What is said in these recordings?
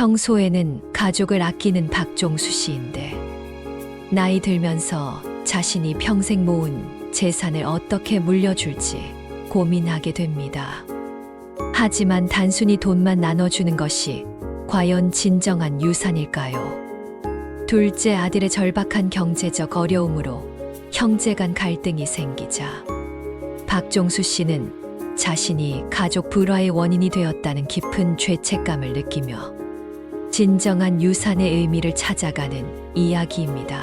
평소에는 가족을 아끼는 박종수 씨인데 나이 들면서 자신이 평생 모은 재산을 어떻게 물려줄지 고민하게 됩니다. 하지만 단순히 돈만 나눠주는 것이 과연 진정한 유산일까요? 둘째 아들의 절박한 경제적 어려움으로 형제 간 갈등이 생기자 박종수 씨는 자신이 가족 불화의 원인이 되었다는 깊은 죄책감을 느끼며 진정한 유산의 의미를 찾아가는 이야기입니다.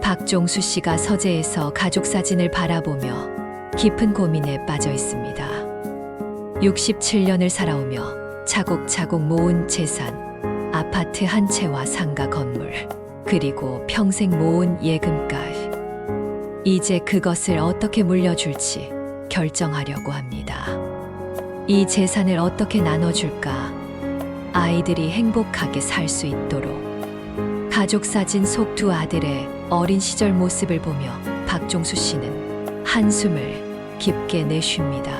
박종수 씨가 서재에서 가족 사진을 바라보며 깊은 고민에 빠져 있습니다. 67년을 살아오며 차곡차곡 모은 재산, 아파트 한 채와 상가 건물, 그리고 평생 모은 예금까지. 이제 그것을 어떻게 물려줄지 결정하려고 합니다. 이 재산을 어떻게 나눠줄까? 아이들이 행복하게 살 수 있도록. 가족 사진 속 두 아들의 어린 시절 모습을 보며 박종수 씨는 한숨을 깊게 내쉽니다.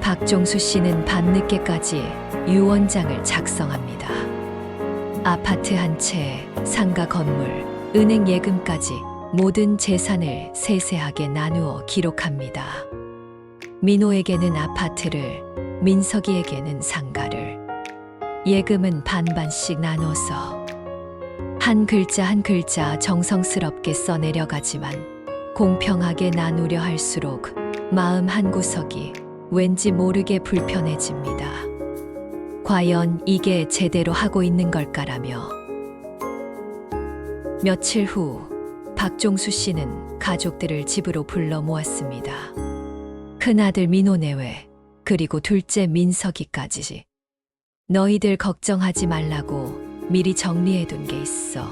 박종수 씨는 밤늦게까지 유언장을 작성합니다. 아파트 한 채, 상가 건물, 은행 예금까지 모든 재산을 세세하게 나누어 기록합니다. 민호에게는 아파트를, 민석이에게는 상가를, 예금은 반반씩 나눠서 한 글자 한 글자 정성스럽게 써내려가지만 공평하게 나누려 할수록 마음 한 구석이 왠지 모르게 불편해집니다. 과연 이게 제대로 하고 있는 걸까라며 며칠 후 박종수 씨는 가족들을 집으로 불러 모았습니다. 큰아들 민호 내외 그리고 둘째 민석이까지 너희들 걱정하지 말라고 미리 정리해둔 게 있어.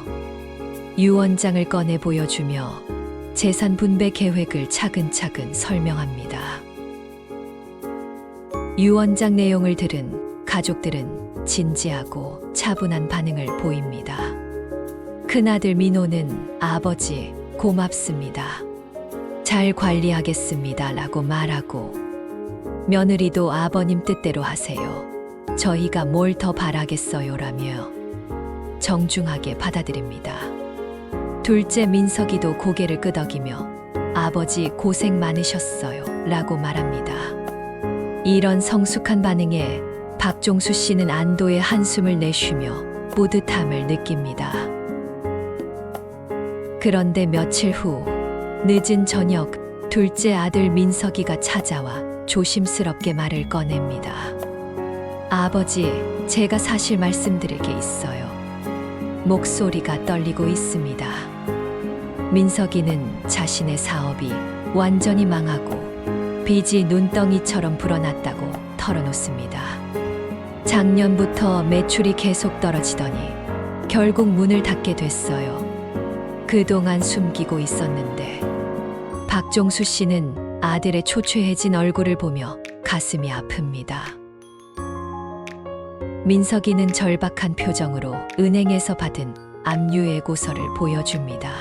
유언장을 꺼내 보여주며 재산 분배 계획을 차근차근 설명합니다. 유언장 내용을 들은 가족들은 진지하고 차분한 반응을 보입니다. 큰아들 민호는 아버지 고맙습니다. 잘 관리하겠습니다. 라고 말하고 며느리도 아버님 뜻대로 하세요. 저희가 뭘 더 바라겠어요. 라며 정중하게 받아들입니다. 둘째 민석이도 고개를 끄덕이며 아버지 고생 많으셨어요. 라고 말합니다. 이런 성숙한 반응에 박종수 씨는 안도의 한숨을 내쉬며 뿌듯함을 느낍니다. 그런데 며칠 후 늦은 저녁 둘째 아들 민석이가 찾아와 조심스럽게 말을 꺼냅니다. 아버지, 제가 사실 말씀드릴 게 있어요. 목소리가 떨리고 있습니다. 민석이는 자신의 사업이 완전히 망하고 빚이 눈덩이처럼 불어났다고 털어놓습니다. 작년부터 매출이 계속 떨어지더니 결국 문을 닫게 됐어요. 그동안 숨기고 있었는데 박종수 씨는 아들의 초췌해진 얼굴을 보며 가슴이 아픕니다. 민석이는 절박한 표정으로 은행에서 받은 압류예고서를 보여줍니다.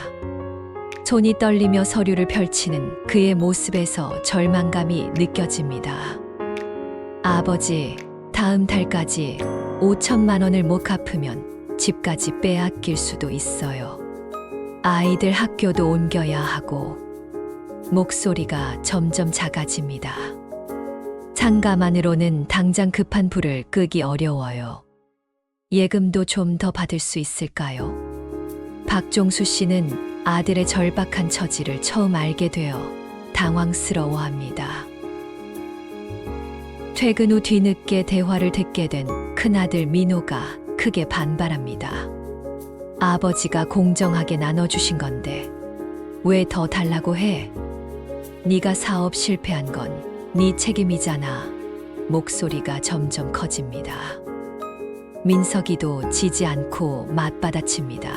손이 떨리며 서류를 펼치는 그의 모습에서 절망감이 느껴집니다. 아버지, 다음 달까지 5천만 원을 못 갚으면 집까지 빼앗길 수도 있어요. 아이들 학교도 옮겨야 하고 목소리가 점점 작아집니다. 상가만으로는 당장 급한 불을 끄기 어려워요. 예금도 좀 더 받을 수 있을까요? 박종수 씨는 아들의 절박한 처지를 처음 알게 되어 당황스러워 합니다. 퇴근 후 뒤늦게 대화를 듣게 된 큰아들 민호가 크게 반발합니다. 아버지가 공정하게 나눠주신 건데 왜 더 달라고 해? 네가 사업 실패한 건 네 책임이잖아. 목소리가 점점 커집니다. 민석이도 지지 않고 맞받아칩니다.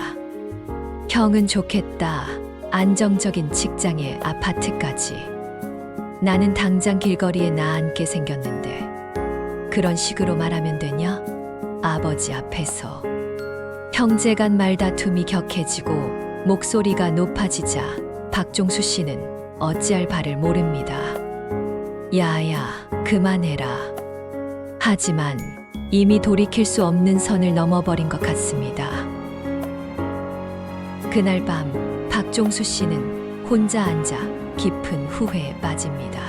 형은 좋겠다. 안정적인 직장에 아파트까지. 나는 당장 길거리에 나앉게 생겼는데 그런 식으로 말하면 되냐? 아버지 앞에서 형제간 말다툼이 격해지고 목소리가 높아지자 박종수 씨는 어찌할 바를 모릅니다. 야야, 그만해라. 하지만 이미 돌이킬 수 없는 선을 넘어버린 것 같습니다. 그날 밤 박종수 씨는 혼자 앉아 깊은 후회에 빠집니다.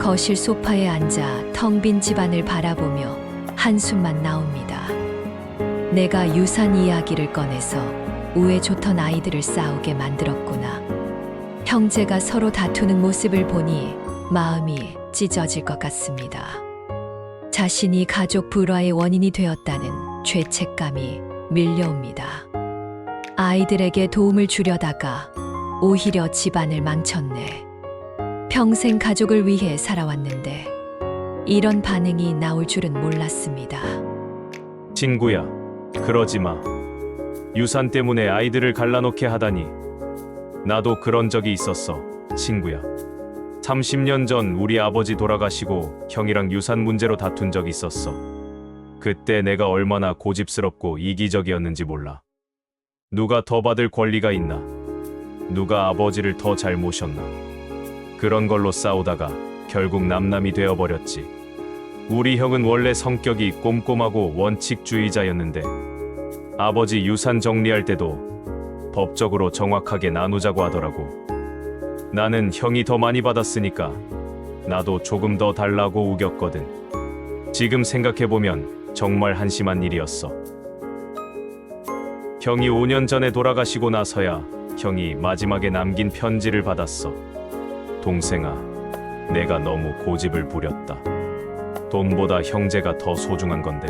거실 소파에 앉아 텅 빈 집안을 바라보며 한숨만 나옵니다. 내가 유산 이야기를 꺼내서 우애 좋던 아이들을 싸우게 만들었구나. 형제가 서로 다투는 모습을 보니 마음이 찢어질 것 같습니다. 자신이 가족 불화의 원인이 되었다는 죄책감이 밀려옵니다. 아이들에게 도움을 주려다가 오히려 집안을 망쳤네. 평생 가족을 위해 살아왔는데 이런 반응이 나올 줄은 몰랐습니다. 친구야, 그러지 마. 유산 때문에 아이들을 갈라놓게 하다니. 나도 그런 적이 있었어, 친구야. 30년 전 우리 아버지 돌아가시고 형이랑 유산 문제로 다툰 적 있었어. 그때 내가 얼마나 고집스럽고 이기적이었는지 몰라. 누가 더 받을 권리가 있나? 누가 아버지를 더 잘 모셨나? 그런 걸로 싸우다가 결국 남남이 되어버렸지. 우리 형은 원래 성격이 꼼꼼하고 원칙주의자였는데 아버지 유산 정리할 때도 법적으로 정확하게 나누자고 하더라고. 나는 형이 더 많이 받았으니까 나도 조금 더 달라고 우겼거든. 지금 생각해보면 정말 한심한 일이었어. 형이 5년 전에 돌아가시고 나서야 형이 마지막에 남긴 편지를 받았어. 동생아, 내가 너무 고집을 부렸다. 돈보다 형제가 더 소중한 건데.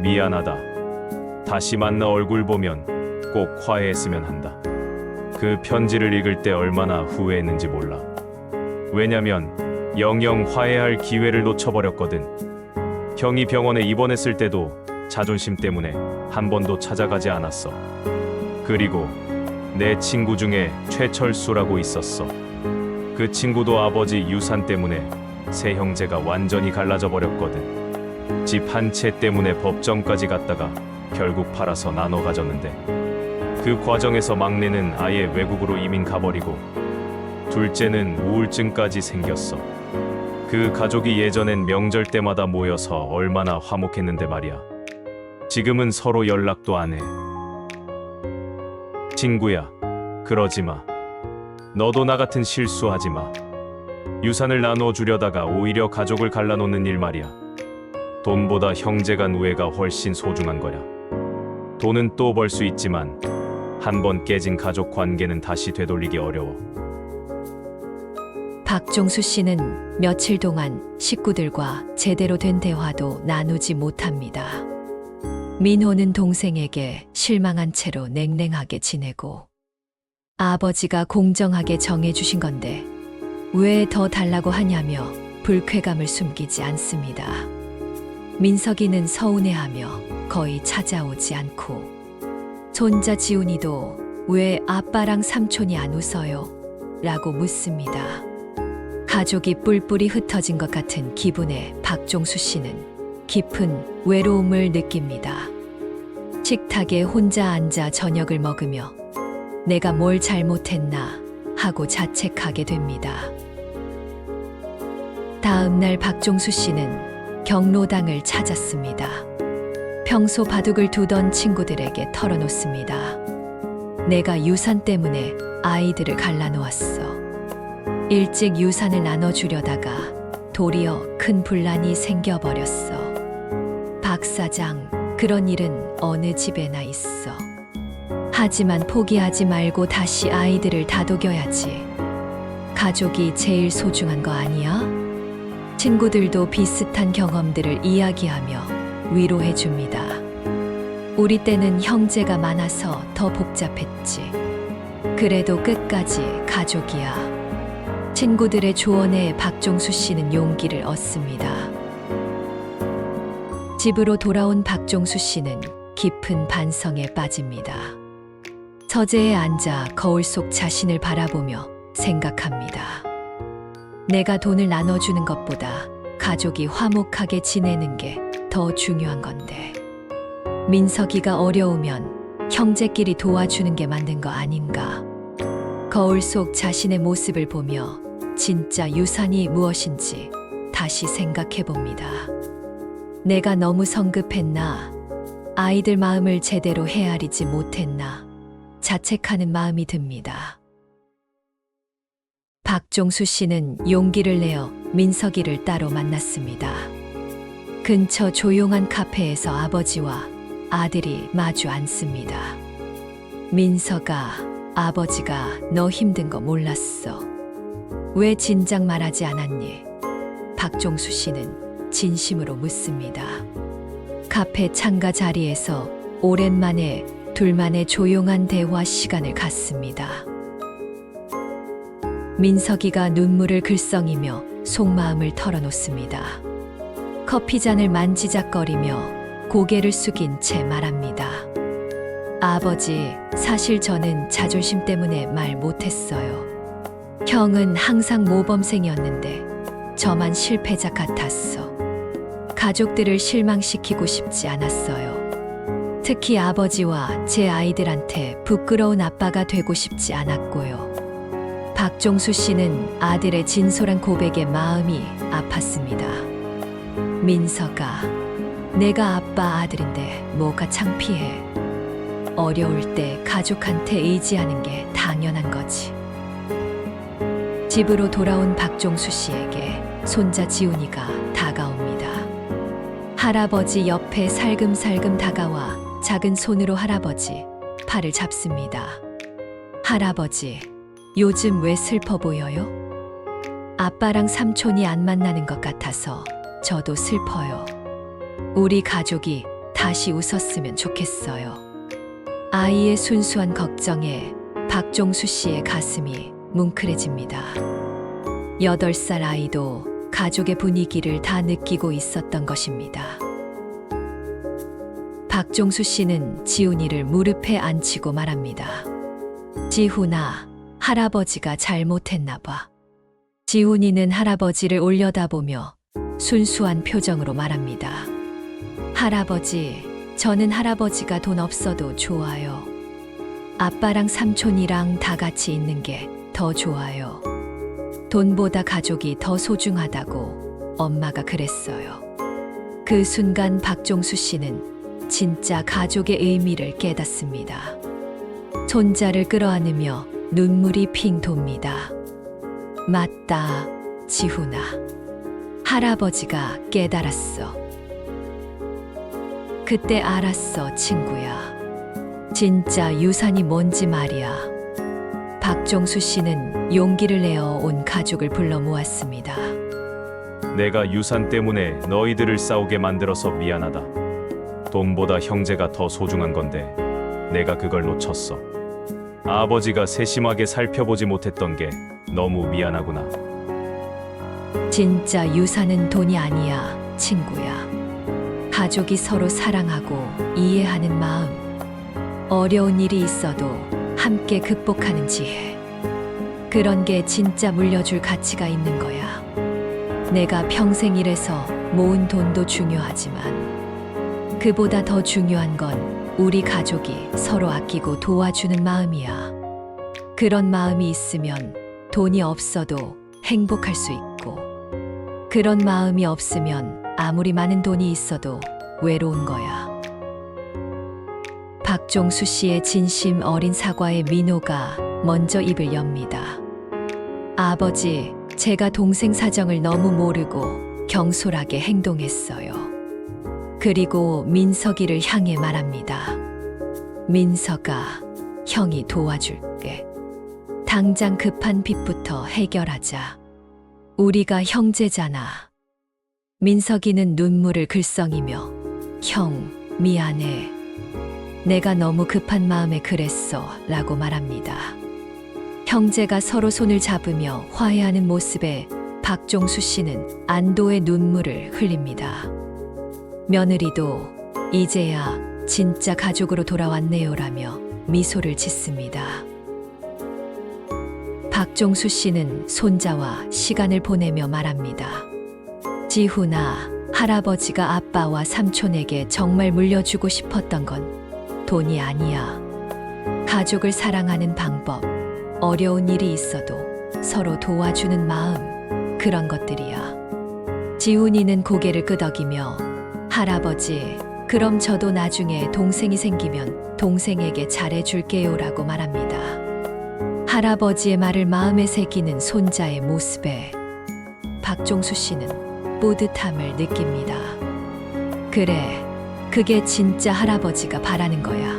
미안하다. 다시 만나 얼굴 보면 꼭 화해했으면 한다. 그 편지를 읽을 때 얼마나 후회했는지 몰라. 왜냐면 영영 화해할 기회를 놓쳐버렸거든. 형이 병원에 입원했을 때도 자존심 때문에 한 번도 찾아가지 않았어. 그리고 내 친구 중에 최철수라고 있었어. 그 친구도 아버지 유산 때문에 세 형제가 완전히 갈라져 버렸거든. 집 한 채 때문에 법정까지 갔다가 결국 팔아서 나눠 가졌는데 그 과정에서 막내는 아예 외국으로 이민 가버리고 둘째는 우울증까지 생겼어. 그 가족이 예전엔 명절 때마다 모여서 얼마나 화목했는데 말이야. 지금은 서로 연락도 안 해. 친구야, 그러지 마. 너도 나 같은 실수하지 마. 유산을 나눠 주려다가 오히려 가족을 갈라놓는 일 말이야. 돈보다 형제 간 우애가 훨씬 소중한 거야. 돈은 또 벌 수 있지만 한 번 깨진 가족 관계는 다시 되돌리기 어려워. 박종수 씨는 며칠 동안 식구들과 제대로 된 대화도 나누지 못합니다. 민호는 동생에게 실망한 채로 냉랭하게 지내고 아버지가 공정하게 정해주신 건데 왜 더 달라고 하냐며 불쾌감을 숨기지 않습니다. 민석이는 서운해하며 거의 찾아오지 않고 손자 지훈이도 왜 아빠랑 삼촌이 안 웃어요? 라고 묻습니다. 가족이 뿔뿔이 흩어진 것 같은 기분에 박종수 씨는 깊은 외로움을 느낍니다. 식탁에 혼자 앉아 저녁을 먹으며 내가 뭘 잘못했나 하고 자책하게 됩니다. 다음 날 박종수 씨는 경로당을 찾았습니다. 평소 바둑을 두던 친구들에게 털어놓습니다. 내가 유산 때문에 아이들을 갈라놓았어. 일찍 유산을 나눠주려다가 도리어 큰 분란이 생겨버렸어. 박 사장, 그런 일은 어느 집에나 있어. 하지만 포기하지 말고 다시 아이들을 다독여야지. 가족이 제일 소중한 거 아니야? 친구들도 비슷한 경험들을 이야기하며 위로해 줍니다. 우리 때는 형제가 많아서 더 복잡했지. 그래도 끝까지 가족이야. 친구들의 조언에 박종수 씨는 용기를 얻습니다. 집으로 돌아온 박종수 씨는 깊은 반성에 빠집니다. 서재에 앉아 거울 속 자신을 바라보며 생각합니다. 내가 돈을 나눠주는 것보다 가족이 화목하게 지내는 게 더 중요한 건데. 민석이가 어려우면 형제끼리 도와주는 게 맞는 거 아닌가. 거울 속 자신의 모습을 보며 진짜 유산이 무엇인지 다시 생각해 봅니다. 내가 너무 성급했나? 아이들 마음을 제대로 헤아리지 못했나? 자책하는 마음이 듭니다. 박종수 씨는 용기를 내어 민석이를 따로 만났습니다. 근처 조용한 카페에서 아버지와 아들이 마주 앉습니다. 민서가 아버지가 너 힘든 거 몰랐어. 왜 진작 말하지 않았니? 박종수 씨는 진심으로 묻습니다. 카페 창가 자리에서 오랜만에 둘만의 조용한 대화 시간을 갖습니다. 민석이가 눈물을 글썽이며 속마음을 털어놓습니다. 커피잔을 만지작거리며 고개를 숙인 채 말합니다. 아버지, 사실 저는 자존심 때문에 말 못했어요. 형은 항상 모범생이었는데 저만 실패자 같았어. 가족들을 실망시키고 싶지 않았어요. 특히 아버지와 제 아이들한테 부끄러운 아빠가 되고 싶지 않았고요. 박종수 씨는 아들의 진솔한 고백에 마음이 아팠습니다. 민서가 내가 아빠 아들인데 뭐가 창피해. 어려울 때 가족한테 의지하는 게 당연한 거지. 집으로 돌아온 박종수 씨에게 손자 지훈이가 다가옵니다. 할아버지 옆에 살금살금 다가와 작은 손으로 할아버지 팔을 잡습니다. 할아버지, 요즘 왜 슬퍼 보여요? 아빠랑 삼촌이 안 만나는 것 같아서 저도 슬퍼요. 우리 가족이 다시 웃었으면 좋겠어요. 아이의 순수한 걱정에 박종수 씨의 가슴이 뭉클해집니다. 여덟 살 아이도 가족의 분위기를 다 느끼고 있었던 것입니다. 박종수 씨는 지훈이를 무릎에 앉히고 말합니다. 지훈아, 할아버지가 잘못했나 봐. 지훈이는 할아버지를 올려다보며 순수한 표정으로 말합니다. 할아버지, 저는 할아버지가 돈 없어도 좋아요. 아빠랑 삼촌이랑 다 같이 있는 게 더 좋아요. 돈보다 가족이 더 소중하다고 엄마가 그랬어요. 그 순간 박종수 씨는 진짜 가족의 의미를 깨닫습니다. 손자를 끌어안으며 눈물이 핑 돕니다. 맞다, 지훈아. 할아버지가 깨달았어. 그때 알았어, 친구야. 진짜 유산이 뭔지 말이야. 박종수 씨는 용기를 내어 온 가족을 불러 모았습니다. 내가 유산 때문에 너희들을 싸우게 만들어서 미안하다. 돈보다 형제가 더 소중한 건데 내가 그걸 놓쳤어. 아버지가 세심하게 살펴보지 못했던 게 너무 미안하구나. 진짜 유산은 돈이 아니야, 친구야. 가족이 서로 사랑하고 이해하는 마음. 어려운 일이 있어도 함께 극복하는 지혜. 그런 게 진짜 물려줄 가치가 있는 거야. 내가 평생 일해서 모은 돈도 중요하지만 그보다 더 중요한 건 우리 가족이 서로 아끼고 도와주는 마음이야. 그런 마음이 있으면 돈이 없어도 행복할 수 있고 그런 마음이 없으면 아무리 많은 돈이 있어도 외로운 거야. 박종수 씨의 진심 어린 사과에 민호가 먼저 입을 엽니다. 아버지, 제가 동생 사정을 너무 모르고 경솔하게 행동했어요. 그리고 민석이를 향해 말합니다. 민석아, 형이 도와줄게. 당장 급한 빚부터 해결하자. 우리가 형제잖아. 민석이는 눈물을 글썽이며 형, 미안해. 내가 너무 급한 마음에 그랬어. 라고 말합니다. 형제가 서로 손을 잡으며 화해하는 모습에 박종수 씨는 안도의 눈물을 흘립니다. 며느리도 이제야 진짜 가족으로 돌아왔네요라며 미소를 짓습니다. 박종수 씨는 손자와 시간을 보내며 말합니다. 지훈아, 할아버지가 아빠와 삼촌에게 정말 물려주고 싶었던 건 돈이 아니야. 가족을 사랑하는 방법, 어려운 일이 있어도 서로 도와주는 마음, 그런 것들이야. 지훈이는 고개를 끄덕이며 할아버지, 그럼 저도 나중에 동생이 생기면 동생에게 잘해줄게요라고 말합니다. 할아버지의 말을 마음에 새기는 손자의 모습에 박종수 씨는 뿌듯함을 느낍니다. 그래, 그게 진짜 할아버지가 바라는 거야.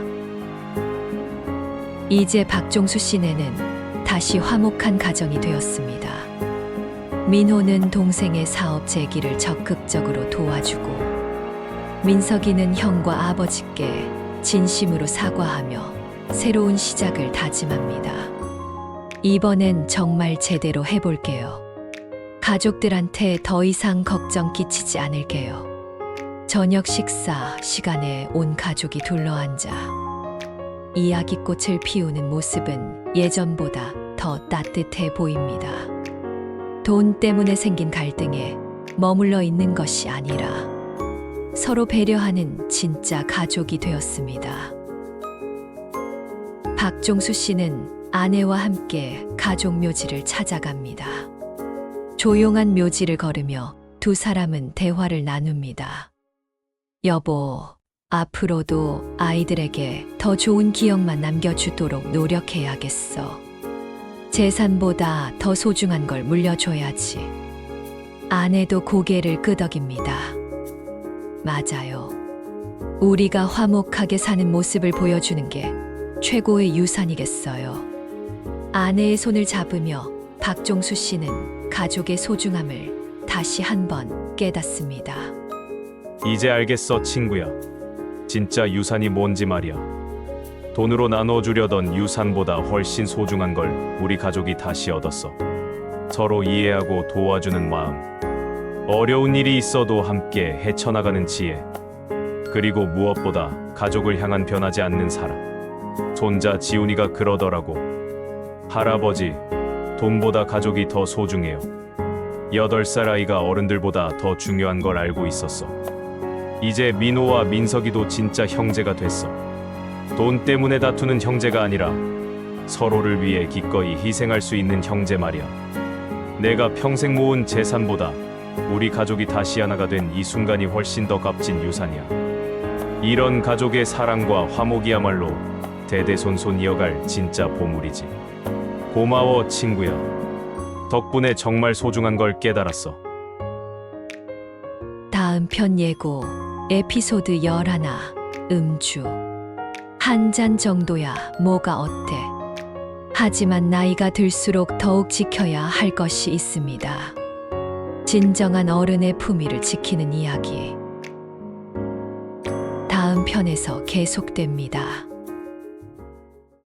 이제 박종수 씨네는 다시 화목한 가정이 되었습니다. 민호는 동생의 사업 재기를 적극적으로 도와주고 민석이는 형과 아버지께 진심으로 사과하며 새로운 시작을 다짐합니다. 이번엔 정말 제대로 해볼게요. 가족들한테 더 이상 걱정 끼치지 않을게요. 저녁 식사 시간에 온 가족이 둘러앉아 이야기꽃을 피우는 모습은 예전보다 더 따뜻해 보입니다. 돈 때문에 생긴 갈등에 머물러 있는 것이 아니라 서로 배려하는 진짜 가족이 되었습니다. 박종수 씨는 아내와 함께 가족 묘지를 찾아갑니다. 조용한 묘지를 걸으며 두 사람은 대화를 나눕니다. 여보, 앞으로도 아이들에게 더 좋은 기억만 남겨주도록 노력해야겠어. 재산보다 더 소중한 걸 물려줘야지. 아내도 고개를 끄덕입니다. 맞아요. 우리가 화목하게 사는 모습을 보여주는 게 최고의 유산이겠어요. 아내의 손을 잡으며 박종수 씨는 가족의 소중함을 다시 한번 깨닫습니다. 이제 알겠어, 친구야. 진짜 유산이 뭔지 말이야. 돈으로 나눠주려던 유산보다 훨씬 소중한 걸 우리 가족이 다시 얻었어. 서로 이해하고 도와주는 마음. 어려운 일이 있어도 함께 헤쳐나가는 지혜. 그리고 무엇보다 가족을 향한 변하지 않는 사랑. 손자 지훈이가 그러더라고. 할아버지, 돈보다 가족이 더 소중해요. 여덟 살 아이가 어른들보다 더 중요한 걸 알고 있었어. 이제 민호와 민석이도 진짜 형제가 됐어. 돈 때문에 다투는 형제가 아니라 서로를 위해 기꺼이 희생할 수 있는 형제 말이야. 내가 평생 모은 재산보다 우리 가족이 다시 하나가 된 이 순간이 훨씬 더 값진 유산이야. 이런 가족의 사랑과 화목이야말로 대대손손 이어갈 진짜 보물이지. 고마워, 친구야. 덕분에 정말 소중한 걸 깨달았어. 다음 편 예고 에피소드 11 음주 한 잔 정도야 뭐가 어때 하지만 나이가 들수록 더욱 지켜야 할 것이 있습니다. 진정한 어른의 품위를 지키는 이야기 다음 편에서 계속됩니다.